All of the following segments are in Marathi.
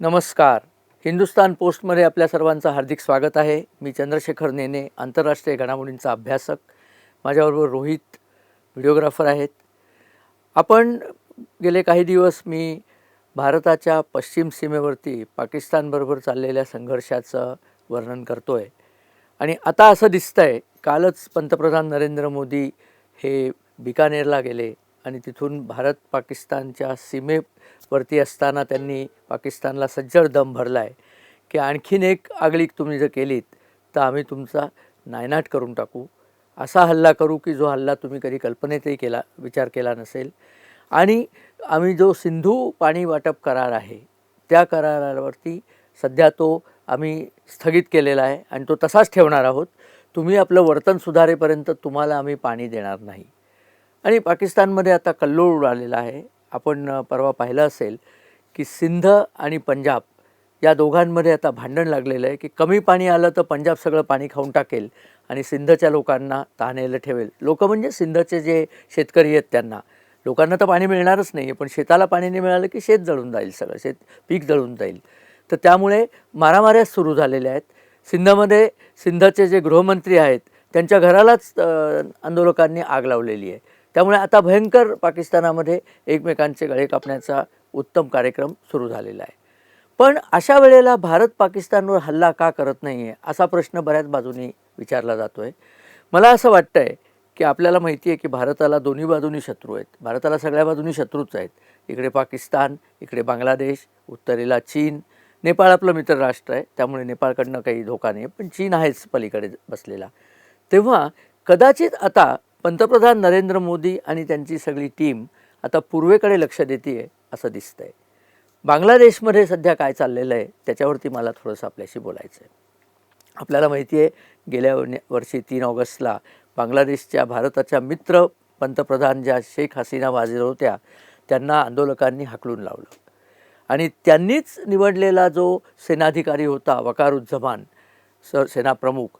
नमस्कार. हिंदुस्तान पोस्टमध्ये आपल्या सर्वांचं हार्दिक स्वागत आहे. मी चंद्रशेखर नेने आंतरराष्ट्रीय घडामोडींचा अभ्यासक. माझ्याबरोबर रोहित व्हिडिओग्राफर आहेत. आपण गेले काही दिवस मी भारताच्या पश्चिम सीमेवरती पाकिस्तानबरोबर चाललेल्या संघर्षाचं वर्णन करतो आहे आणि आता असं दिसतं आहे कालच पंतप्रधान नरेंद्र मोदी हे बिकानेरला गेले. आणि तिथून भारत पाकिस्तानच्या सीमेवरती असताना त्यांनी पाकिस्तानला सज्जड दम भरला आहे की आणखीन एक आगळीक तुम्ही जर केलीत तर आम्ही तुमचा नायनाट करून टाकू. असा हल्ला करू की जो हल्ला तुम्ही कधी कल्पनेतही केला विचार केला नसेल. आणि आम्ही जो सिंधू पाणी वाटप करार आहे त्या करारावरती सध्या तो आम्ही स्थगित केलेला आहे आणि तो तसाच ठेवणार आहोत. तुम्ही आपलं वर्तन सुधारेपर्यंत तुम्हाला आम्ही पाणी देणार नाही. आणि पाकिस्तानमध्ये आता कल्लोळ उडालेला आहे. आपण परवा पाहिलं असेल की सिंध आणि पंजाब या दोघांमध्ये आता भांडण लागलेलं आहे की कमी पाणी आलं तर पंजाब सगळं पाणी खाऊन टाकेल आणि सिंधच्या लोकांना तहानेलं ठेवेल. लोक म्हणजे सिंधचे जे शेतकरी आहेत त्यांना. लोकांना तर पाणी मिळणारच नाही आहे पण शेताला पाणी नाही मिळालं की शेत जळून जाईल सगळं शेत पीक जळून जाईल. तर त्यामुळे मारामाऱ्याच सुरू झालेल्या आहेत. सिंधमध्ये सिंधचे जे गृहमंत्री आहेत त्यांच्या घरालाच आंदोलकांनी आग लावलेली आहे. त्यामुळे आता भयंकर पाकिस्तानामध्ये एकमेकांचे गळे कापण्याचा उत्तम कार्यक्रम सुरू झालेला आहे. पण अशा वेळेला भारत पाकिस्तानवर हल्ला का करत नाही आहे असा प्रश्न बऱ्याच बाजूनी विचारला जातो आहे मला असं वाटतं आहे की आपल्याला माहिती आहे की भारताला दोन्ही बाजूनी शत्रू आहेत. भारताला सगळ्या बाजूनी शत्रूच आहेत. इकडे पाकिस्तान इकडे बांगलादेश उत्तरेला चीन. नेपाळ आपलं मित्र राष्ट्र आहे. त्यामुळे नेपाळकडनं काही धोका नाही पण चीन आहेच पलीकडे बसलेला. तेव्हा कदाचित आता पंतप्रधान नरेंद्र मोदी आणि त्यांची सगळी टीम आता पूर्वेकडे लक्ष देते आहे असं दिसतंय. बांगलादेशमध्ये सध्या काय चाललेलं आहे त्याच्यावरती मला थोडंसं आपल्याशी बोलायचं आहे आपल्याला माहिती आहे गेल्या वर्षी तीन ऑगस्टला बांगलादेशच्या भारताच्या मित्र पंतप्रधान ज्या शेख हसीना वाजीर होत्या त्यांना आंदोलकांनी हाकलून लावलं. आणि त्यांनीच निवडलेला जो सेनाधिकारी होता वकारुज्जमान स सेनाप्रमुख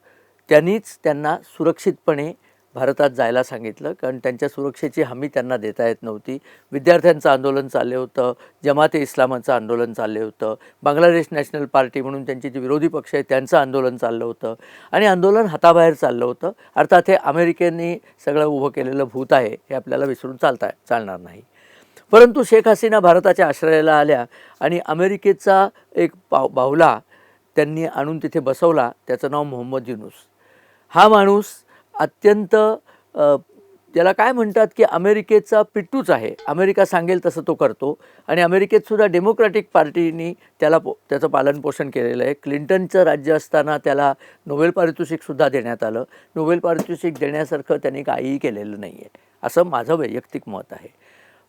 त्यांनीच त्यांना सुरक्षितपणे भारतात जायला सांगितलं कारण त्यांच्या सुरक्षेची हमी त्यांना देता येत नव्हती. विद्यार्थ्यांचं आंदोलन चाललं होतं जमाते इस्लामाचं आंदोलन चाललं होतं बांगलादेश नॅशनल पार्टी म्हणून त्यांची जी विरोधी पक्ष आहे त्यांचं आंदोलन चाललं होतं. आणि आंदोलन हाताबाहेर चाललं होतं. अर्थात हे अमेरिकेने सगळं उभं केलेलं भूत आहे हे आपल्याला विसरून चालता चालणार नाही. परंतु शेख हसीना भारताच्या आश्रयाला आल्या आणि अमेरिकेचा एक पाव बाहुला त्यांनी आणून तिथे बसवला त्याचं नाव मोहम्मद युनूस. हा माणूस अत्यंत त्याला काय म्हणतात की अमेरिकेचा पिट्टूच आहे. अमेरिका सांगेल तसं तो करतो. आणि अमेरिकेतसुद्धा डेमोक्रॅटिक पार्टीनी त्याला पो त्याचं पालनपोषण केलेलं आहे. क्लिंटनचं राज्य असताना त्याला नोबेल पारितोषिकसुद्धा देण्यात आलं. नोबेल पारितोषिक देण्यासारखं त्यांनी काहीही केलेलं नाही आहे असं माझं वैयक्तिक मत आहे.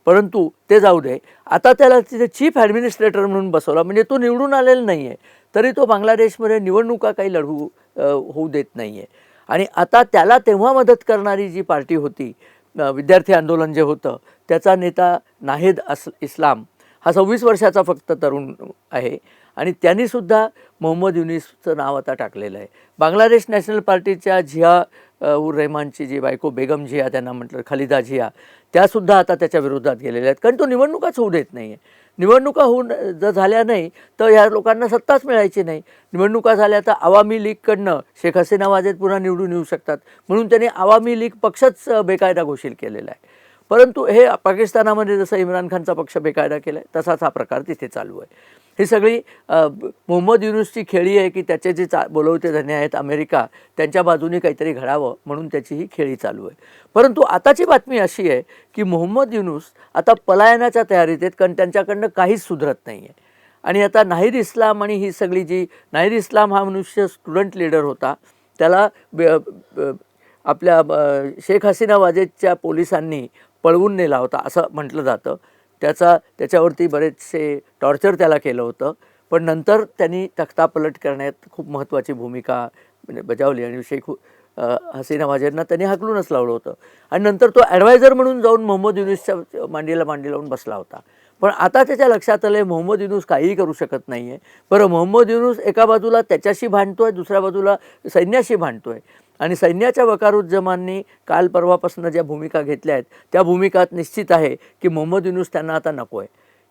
परंतु ते जाऊ दे. आता त्याला तिथे चीफ ॲडमिनिस्ट्रेटर म्हणून बसवला. म्हणजे तो निवडून आलेला नाही आहे तरी तो बांगलादेशमध्ये निवडणुका काही लढवू होऊ देत नाही आहे आणि आता त्याला तेव्हा मदत करणारी जी पार्टी होती विद्यार्थी आंदोलन जे होतं त्याचा नेता नाहेद अस इस्लाम हा सव्वीस वर्षाचा फक्त तरुण आहे आणि त्यांनीसुद्धा मोहम्मद युनिसचं नाव आता टाकलेलं आहे. बांगलादेश नॅशनल पार्टीच्या झिया उर रहमानची जी बायको बेगम झिया त्यांना म्हटलं खलिदा झिया त्यासुद्धा आता त्याच्या विरोधात गेलेल्या आहेत. कारण तो निवडणुकाच होऊ देत नाही आहे निवडणुका होऊन जर झाल्या नाही तर ह्या लोकांना सत्ताच मिळायची नाही. निवडणुका झाल्या तर आवामी लीगकडनं शेख हसीना वाजेत पुन्हा निवडून येऊ शकतात. म्हणून त्यांनी आवामी लीग पक्षच बेकायदा घोषित केलेला आहे. परंतु हे पाकिस्तानामध्ये जसं इम्रान खानचा पक्ष बेकायदा केला आहे तसाच हा प्रकार तिथे चालू आहे. ही सगळी मोहम्मद युनुसची खेळी आहे की त्याचे जे चा बोलवते धने आहेत अमेरिका त्यांच्या बाजूने काहीतरी घडावं म्हणून त्याची ही खेळी चालू आहे. परंतु आताची बातमी अशी आहे की मोहम्मद युनुस आता पलायनाच्या तयारीत आहेत कारण त्यांच्याकडनं काहीच सुधरत नाही आहे आणि आता नाहीर इस्लाम आणि ही सगळी जी नाहीर इस्लाम हा मनुष्य स्टुडंट लीडर होता त्याला ब- आपल्या शेख हसीना वाजेदच्या पोलिसांनी पळवून नेला होता असं म्हटलं जातं. त्याचा त्याच्यावरती बरेचसे टॉर्चर त्याला केलं होतं. पण नंतर त्यांनी तख्तापलट करण्यात खूप महत्त्वाची भूमिका म्हणजे बजावली आणि शेख हसीना वाजेदना त्यांनी हाकलूनच लावलं होतं. आणि नंतर तो ॲडवायझर म्हणून जाऊन मोहम्मद युनुसच्या मांडीला मांडी लावून बसला होता. पण आता त्याच्या लक्षात आलं आहे मोहम्मद युनुस काहीही करू शकत नाही आहे बरं मोहम्मद युनुस एका बाजूला त्याच्याशी भांडतो आहे दुसऱ्या बाजूला सैन्याशी भांडतो आहे आणि सैन्याच्या वकारुज्जमांनी काल परवापासून ज्या भूमिका घेतल्या आहेत त्या भूमिकात निश्चित आहे की मोहम्मद युनुस त्यांना आता नको आहे.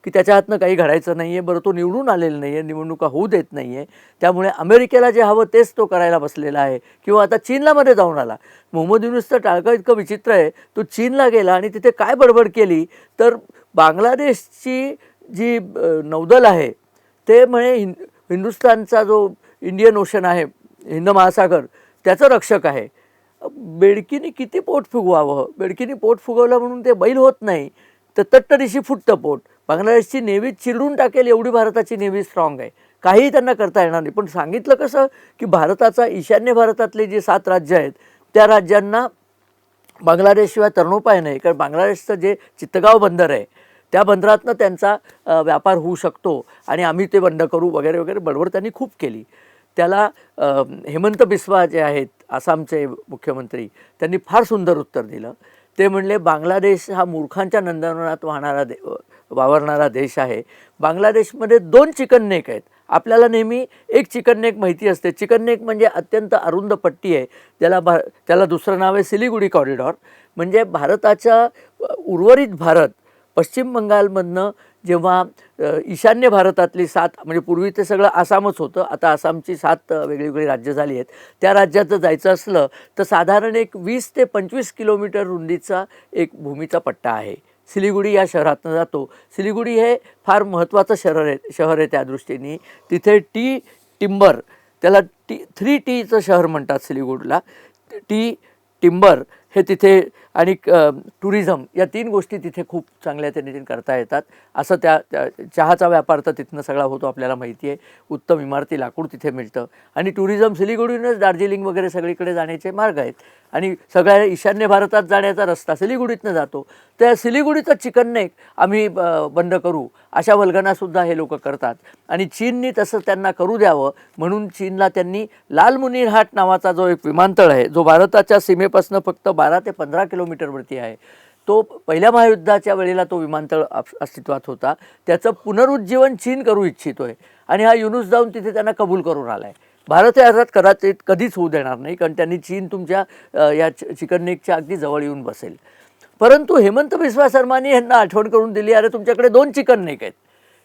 की त्याच्या हातनं काही घडायचं नाही आहे बरं तो निवडून आलेला नाही आहे निवडणुका होऊ देत नाही आहे त्यामुळे अमेरिकेला जे हवं तेच तो करायला बसलेला आहे किंवा आता चीनला मध्ये जाऊन आला. मोहम्मद युनुसचं टाळकं इतकं विचित्र आहे तो चीनला गेला आणि तिथे काय बडबड केली? तर बांगलादेशची जी नौदल आहे ते म्हणे हिं हिंदुस्तानचा जो इंडियन ओशन आहे हिंद महासागर त्याचं रक्षक आहे. बेडकीने किती पोट फुगवावं? बेडकीने पोट फुगवलं म्हणून ते बैल होत नाही तर तट्टदिशी फुटतं पोट. बांगलादेशची नेव्ही चिरडून टाकेल एवढी भारताची नेव्ही स्ट्रॉंग आहे. काहीही त्यांना करता येणार नाही. पण सांगितलं कसं की भारताचा ईशान्य भारतातले जे सात राज्य आहेत त्या राज्यांना बांगलादेशशिवाय तरणोपाय नाही. कारण बांगलादेशचं जे चित्तगाव बंदर आहे त्या बंदरातनं त्यांचा व्यापार होऊ शकतो आणि आम्ही ते बंद करू वगैरे वगैरे बडबड त्यांनी खूप केली. त्याला हेमंत बिस्वा जे आहेत आसामचे मुख्यमंत्री त्यांनी फार सुंदर उत्तर दिलं. ते म्हणले बांगलादेश हा मूर्खांच्या नंदनवनात वाहणारा दे वावरणारा देश आहे. बांगलादेशमध्ये दोन चिकन नेक आहेत. आपल्याला नेहमी एक चिकन नेक माहिती असते. चिकन नेक म्हणजे अत्यंत अरुंद पट्टी आहे. त्याला भा त्याला दुसरं नाव आहे सिलिगुडी कॉरिडॉर. म्हणजे भारताच्या उर्वरित भारत पश्चिम बंगालमधनं जेव्हा ईशान्य भारतातली सात म्हणजे पूर्वी ते सगळं आसामच होतं आता आसामची सात वेगळीवेगळी राज्य झाली आहेत. त्या राज्यात जर जायचं असलं तर साधारण एक वीस ते पंचवीस किलोमीटर रुंदीचा एक भूमीचा पट्टा आहे. सिलिगुडी या शहरातनं जातो. सिलिगुडी हे फार महत्त्वाचं शहर आहे शहर आहे त्या दृष्टीने. तिथे टी टिंबर त्याला टी थ्री टीचं शहर म्हणतात सिलिगुडला. टी टिंबर हे तिथे आणि टुरिझम या तीन गोष्टी तिथे खूप चांगल्या तऱ्हेने करता येतात. असं त्या त्या- चहाचा व्यापार तर तिथनं सगळा होतो आपल्याला माहिती आहे उत्तम इमारती लाकूड तिथे मिळतं. आणि टुरिझम सिलिगुडीनंच दार्जिलिंग वगैरे सगळीकडे जाण्याचे मार्ग आहेत. आणि सगळ्या ईशान्य भारतात जाण्याचा रस्ता सिलिगुडीतनं जातो. त्या सिलिगुडीचं चिकन नेक आम्ही ब- बंद करू. अशा वल्गनासुद्धा हे लोक करतात. आणि चीननी तसं त्यांना करू द्यावं म्हणून चीनला त्यांनी लाल मुनीरहाट नावाचा जो एक विमानतळ आहे जो भारताच्या सीमेपासून फक्त बा बारा ते पंधरा किलोमीटरवरती आहे. तो पहिल्या महायुद्धाच्या वेळेला तो विमानतळ अस्तित्वात होता. त्याचं पुनरुज्जीवन चीन करू इच्छितो आहे आणि हा युनुस जाऊन तिथे त्यांना कबूल करून आला आहे भारत या अर्थात कदाचित कधीच होऊ देणार नाही कारण त्यांनी चीन तुमच्या या चिकन नेकच्या अगदी जवळ येऊन बसेल. परंतु हेमंत बिस्वा शर्मानी यांना आठवण करून दिली अरे तुमच्याकडे दोन चिकन नेक आहेत.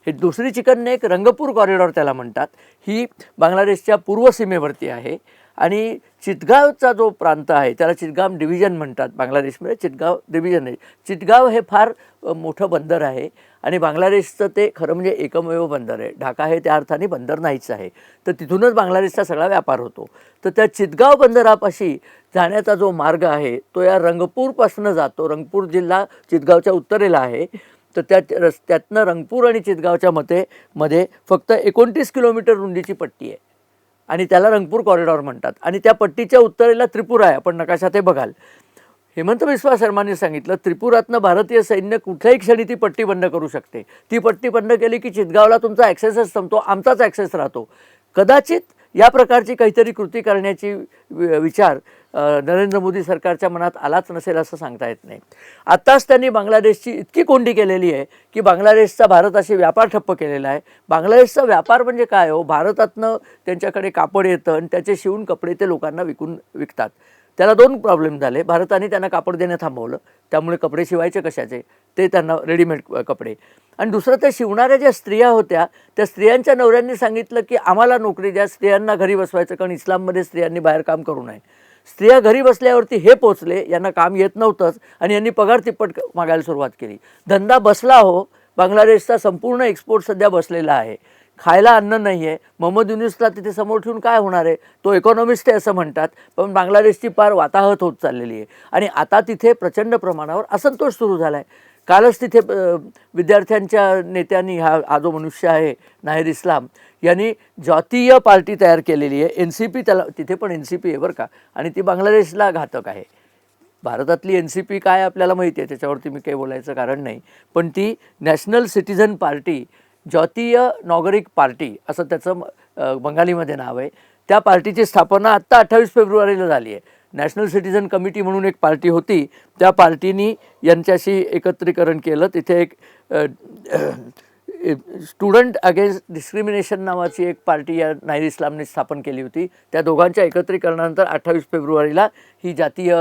हे दुसरी चिकन नेक रंगपूर कॉरिडॉर त्याला म्हणतात. ही बांगलादेशच्या पूर्व सीमेवरती आहे. आणि चितगावचा जो प्रांत आहे त्याला चितगाव डिव्हिजन म्हणतात बांगलादेशमध्ये. चितगाव डिव्हिजन आहे. चितगाव हे फार मोठं बंदर आहे आणि बांगलादेशचं ते खरं म्हणजे एकमेव बंदर आहे. ढाका हे त्या अर्थाने बंदर नाहीच आहे. तर तिथूनच बांगलादेशचा सगळा व्यापार होतो. तर त्या चितगाव बंदरापाशी जाण्याचा जो मार्ग आहे तो या रंगपूरपासून जातो. रंगपूर जिल्हा चितगावच्या उत्तरेला आहे. तर त्या रस्त्यातनं रंगपूर आणि चितगावच्या मते मध्ये फक्त एकोणतीस किलोमीटर रुंदीची पट्टी आहे. आणि त्याला रंगपूर कॉरिडॉर म्हणतात. आणि त्या पट्टीच्या उत्तरेला त्रिपुरा आहे. आपण नकाशात हे बघाल. हेमंत बिस्वा शर्माने सांगितलं त्रिपुरातनं भारतीय सैन्य कुठल्याही क्षणी ती पट्टी बंद करू शकते. ती पट्टी बंद केली की चितगावला तुमचा ॲक्सेसच संपतो आमचाच ॲक्सेस राहतो. कदाचित या प्रकारची काहीतरी कृती करण्याची वि- विचार नरेंद्र मोदी सरकारच्या मनात आलाच नसेल असं सांगता येत नाही. आत्ताच त्यांनी बांगलादेशची इतकी कोंडी केलेली आहे की बांगलादेशचा भारताशी व्यापार ठप्प केलेला आहे. बांगलादेशचा व्यापार म्हणजे काय हो? भारतातनं त्यांच्याकडे कापड येतं आणि त्याचे शिवून कपडे ते लोकांना विकून विकतात. त्याला दोन प्रॉब्लेम झाले. भारताने त्यांना कापड देणं थांबवलं. त्यामुळे कपडे शिवायचे कशाचे? ते त्यांना रेडीमेड कपडे. आणि दुसरं ते शिवणाऱ्या ज्या स्त्रिया होत्या त्या स्त्रियांच्या नवऱ्यांनी सांगितलं की आम्हाला नोकरी द्या स्त्रियांना घरी बसवायचं कारण इस्लाममध्ये स्त्रियांनी बाहेर काम करू नये. स्त्रिया घरी बसल्यावरती हे पोचले यांना काम येत नव्हतंच आणि यांनी पगार तिप्पट मागायला सुरुवात केली. धंदा बसला हो बांगलादेशचा संपूर्ण एक्सपोर्ट सध्या बसलेला आहे. खायला अन्न नाही आहे मोहम्मद युनुसला तिथे समोर ठेवून काय होणार आहे? तो इकॉनॉमिस्ट आहे असं म्हणतात पण बांगलादेशची पार वाताहत होत चाललेली आहे. आणि आता तिथे प्रचंड प्रमाणावर असंतोष सुरू झाला आहे कालच तिथे विद्यार्थ्यांच्या नेत्यांनी हा हा जो मनुष्य आहे नाहीर इस्लाम यांनी जातीय पार्टी तयार केलेली आहे. एन सी पी त्याला तिथे पण एन सी पी आहे बरं का. आणि ती बांगलादेशला घातक आहे. भारतातली एन सी पी काय आपल्याला माहिती आहे? त्याच्यावरती मी काही बोलायचं कारण नाही. पण ती नॅशनल सिटिझन पार्टी जातीय नागरिक पार्टी असं त्याचं बंगालीमध्ये नाव आहे. त्या पार्टीची स्थापना आत्ता अठ्ठावीस फेब्रुवारीला झाली आहे. नॅशनल सिटिझन कमिटी म्हणून एक पार्टी होती. त्या पार्टीनी यांच्याशी एकत्रीकरण केलं. तिथे एक स्टुडंट अगेन्स्ट डिस्क्रिमिनेशन नावाची एक पार्टी या नाहीर इस्लामने स्थापन केली होती. त्या दोघांच्या एकत्रीकरणानंतर अठ्ठावीस फेब्रुवारीला ही जातीय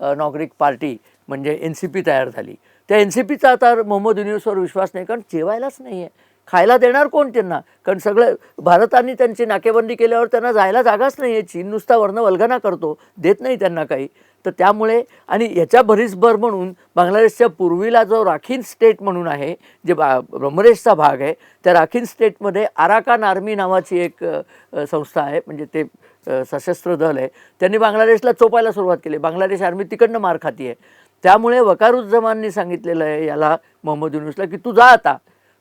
नागरिक पार्टी म्हणजे एन सी पी तयार झाली. त्या एन सी पीचा आता मोहम्मद युनिवर्सवर विश्वास नाही कारण जेवायलाच नाही आहे खायला देणार कोण त्यांना? कारण सगळं भारताने त्यांची नाकेबंदी केल्यावर त्यांना जायला जागाच नाही आहे. चीन नुसता वर्ण वल्गना करतो. देत नाही त्यांना काही. तर त्यामुळे आणि याच्या भरीसभर म्हणून बांगलादेशच्या पूर्वीला जो राखीन स्टेट म्हणून आहे जे बा ब्रह्मदेशचा भाग आहे त्या राखीन स्टेटमध्ये आराकान आर्मी नावाची एक संस्था आहे. म्हणजे ते सशस्त्र दल आहे. त्यांनी बांगलादेशला चोपायला सुरुवात केली. बांगलादेश आर्मी तिकडनं मार खाती आहे. त्यामुळे वकारुज्जमाननी सांगितलेलं आहे याला मोहम्मद युनुसला की तू जा आता.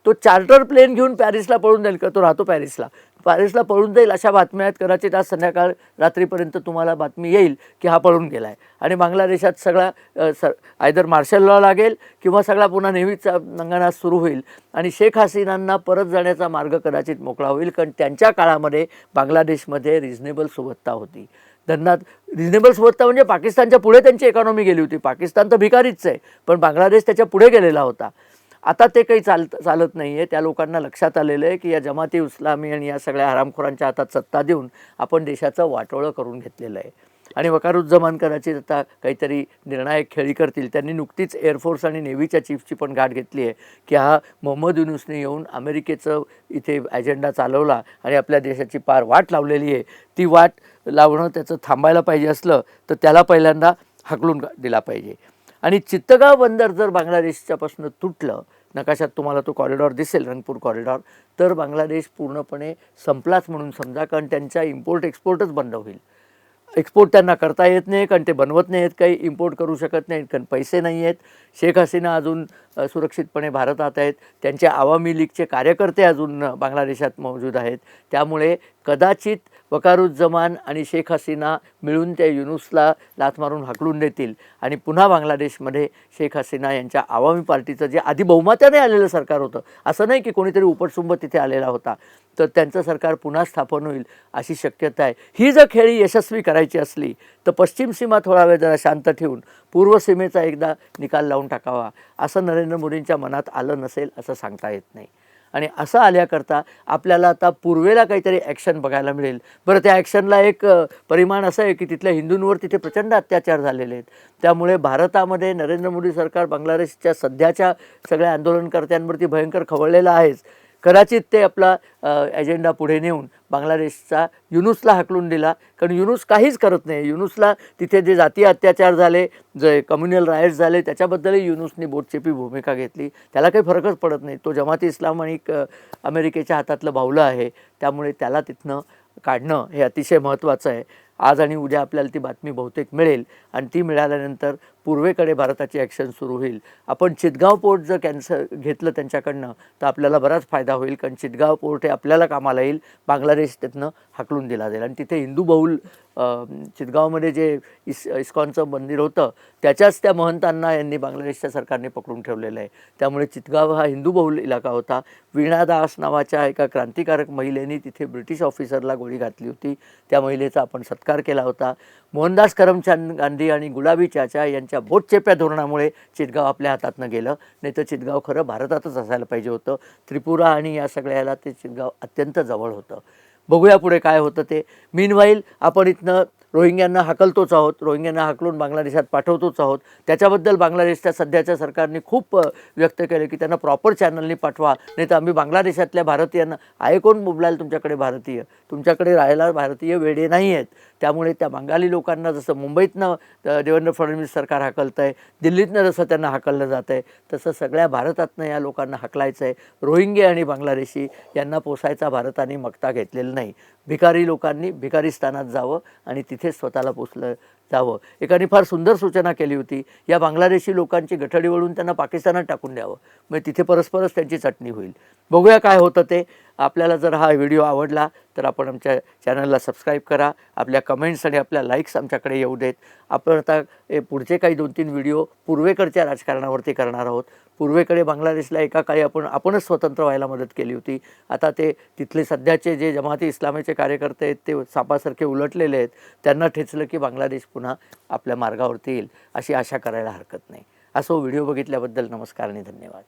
तो चार्टर प्लेन घेऊन पॅरिसला पळून जाईल का? तो राहतो पॅरिसला. पॅरिसला पळून जाईल अशा बातम्या आहेत. कदाचित आज संध्याकाळ रात्रीपर्यंत तुम्हाला बातमी येईल की हा पळून गेला आहे आणि बांगलादेशात सगळा स आयदर मार्शल लॉ लागेल किंवा सगळा पुन्हा नेहमीचा नंगानाच सुरू होईल. आणि शेख हसीनांना परत जाण्याचा मार्ग कदाचित मोकळा होईल कारण त्यांच्या काळामध्ये बांगलादेशमध्ये रिझनेबल सुबत्ता होती. त्यांना रिझनेबल सुबत्ता म्हणजे पाकिस्तानच्या पुढे त्यांची इकॉनॉमी गेली होती. पाकिस्तान तर भिकारीच आहे पण बांगलादेश त्याच्या पुढे गेलेला होता. आता ते काही चाल चालत नाही आहे त्या लोकांना लक्षात आलेलं आहे की या जमाती इस्लामी आणि या सगळ्या हरामखोरांच्या हातात सत्ता देऊन आपण देशाचं वाटोळं करून घेतलेलं आहे. आणि वकारुज्जमान कदाचित आता काहीतरी निर्णायक खेळी करतील. त्यांनी नुकतीच एअरफोर्स आणि नेव्हीच्या चीफची पण गाठ घेतली आहे की हा मोहम्मद युनुसने येऊन अमेरिकेचं इथे ॲजेंडा चालवला आणि आपल्या देशाची पार वाट लावलेली आहे. ती वाट लावणं त्याचं थांबायला पाहिजे असलं तर त्याला पहिल्यांदा हकलून दिला पाहिजे. आणि चित्तगाव बंदर जर बांगलादेशच्यापासून तुटलं नकाशात तुम्हाला तो कॉरिडॉर दिसेल रंगपूर कॉरिडॉर तर बांगलादेश पूर्णपणे संपलाच म्हणून समजा कारण त्यांचा इम्पोर्ट एक्सपोर्टच बंद होईल. एक्सपोर्ट त्यांना करता येत नाही कारण ते बनवत नाही आहेत काही इम्पोर्ट करू शकत नाहीत कारण पैसे नाही आहेत. शेख हसीना अजून सुरक्षितपणे भारतात आहेत. त्यांचे आवामी लीगचे कार्यकर्ते अजून बांगलादेशात मौजूद आहेत. त्यामुळे कदाचित वकारुज्जमान आणि शेख हसीना मिळून त्या युनुसला लाथ मारून हाकलून देतील. आणि पुन्हा बांगलादेशमध्ये शेख हसीना यांच्या आवामी पार्टीचं जे आधी बहुमताने आलेलं सरकार होतं असं नाही की कोणीतरी उपटसुंब तिथे आलेला होता तर त्यांचं सरकार पुन्हा स्थापन होईल अशी शक्यता आहे. ही जर खेळी यशस्वी करायची असली तर पश्चिम सीमा थोडा वेळ जरा शांत ठेवून पूर्व सीमेचा एकदा निकाल लावून टाकावा असं नरेंद्र मोदींच्या मनात आलं नसेल असं सांगता येत नाही. आणि असं आल्याकरता आपल्याला आता पूर्वेला काहीतरी ॲक्शन बघायला मिळेल. बरं त्या ॲक्शनला एक परिमाण असं आहे की तिथल्या हिंदूंवर तिथे प्रचंड अत्याचार झालेले आहेत. त्यामुळे भारतामध्ये नरेंद्र मोदी सरकार बांगलादेशच्या सध्याच्या सगळ्या आंदोलनकर्त्यांवरती भयंकर खवळलेलं आहेच. कदाचित ते आपला एजेंडा पुढे नेऊन बांगलादेशचा युनुसला हाकलून दिला. कारण युनुस काहीच करत नाही. युनुसला तिथे जे जातीय अत्याचार झाले जे कम्युनल रायट्स झाले त्याच्याबद्दलही युनुसनी बोटचेपी भूमिका घेतली. त्याला काही फरकच पडत नाही. तो जमाती इस्लाम आणि अमेरिकेच्या हातातलं भावलं आहे. त्यामुळे त्याला तिथनं काढणं हे अतिशय महत्त्वाचं आहे. आज आणि उद्या आपल्याला ती बातमी बहुतेक मिळेल. आणि ती मिळाल्यानंतर पूर्वेकडे भारताची ॲक्शन सुरू होईल. आपण चितगाव पोर्ट जर कॅन्सर घेतलं त्यांच्याकडनं तर आपल्याला बराच फायदा होईल कारण चितगाव पोर्ट हे आपल्याला कामाला येईल. बांगलादेश त्यातनं हाकलून दिला जाईल. आणि तिथे हिंदू बहुल चितगावमध्ये जे इस इस्कॉनचं मंदिर होतं त्याच्याच त्या महंतांना यांनी बांगलादेशच्या सरकारने पकडून ठेवलेलं आहे. त्यामुळे चितगाव हा हिंदू बहुल इलाका होता. वीणा दास नावाच्या एका क्रांतिकारक महिलेने तिथे ब्रिटिश ऑफिसरला गोळी घातली होती. त्या महिलेचा आपण सत्कार केला होता. मोहनदास करमचंद गांधी आणि गुलाबी चाचा यांच्या बोटचेप्या धोरणामुळे चितगाव आपल्या हातातनं गेलं. नाही तर चितगाव खरं भारतातच असायला पाहिजे होतं. त्रिपुरा आणि या सगळ्याला ते चितगाव अत्यंत जवळ होतं. बघूया पुढे काय होतं ते. मीनवाईल आपण इथनं रोहिंग्यांना हाकलतोच आहोत रोहिंग्यांना हाकलून बांगलादेशात पाठवतोच आहोत. त्याच्याबद्दल बांगलादेशच्या सध्याच्या सरकारने खूप व्यक्त केलं की त्यांना प्रॉपर चॅनलनी पाठवा. नाही तर आम्ही बांगलादेशातल्या भारतीयांना आहे कोण बोबलाल तुमच्याकडे भारतीय? तुमच्याकडे राहायला भारतीय वेडे नाही आहेत त्यामुळे त्या बंगाली लोकांना जसं मुंबईतनं देवेंद्र फडणवीस सरकार हाकलतं आहे दिल्लीतनं जसं त्यांना हाकललं जातं आहे तसं सगळ्या भारतातनं या लोकांना हाकलायचं आहे रोहिंगे आणि बांगलादेशी यांना पोसायचा भारताने मक्ता घेतलेला नाही. भिकारी लोकांनी भिकारी स्थानात जावं आणि तिथे स्वतःला पोचलं. जावं. एकाने फार सुंदर सूचना केली होती. या बांगलादेशी लोकांची गठडी वळून त्यांना पाकिस्तानात टाकून द्यावं. मग तिथे परस्परच त्यांची चटणी होईल. बघूया काय होतं ते. आपल्याला जर हा व्हिडिओ आवडला तर आपण आमच्या चॅनलला सबस्क्राईब करा. आपल्या कमेंट्स आणि आपल्या लाईक्स आमच्याकडे येऊ देत. आपण आता हे पुढचे काही दोन तीन व्हिडिओ पूर्वेकडच्या राजकारणावरती करणार आहोत. पूर्वेकडे बांगलादेशला एका काळी आपण आपणच स्वतंत्र व्हायला मदत केली होती. आता ते तिथले सध्याचे जे जमाती इस्लामीचे कार्यकर्ते आहेत ते सापासारखे उलटलेले आहेत. त्यांना ठेचलं की बांगलादेश पुन्हा आपल्या मार्गावरती येईल अशी आशा करायला हरकत नाही. असो व्हिडिओ बघितल्याबद्दल नमस्कार आणि धन्यवाद.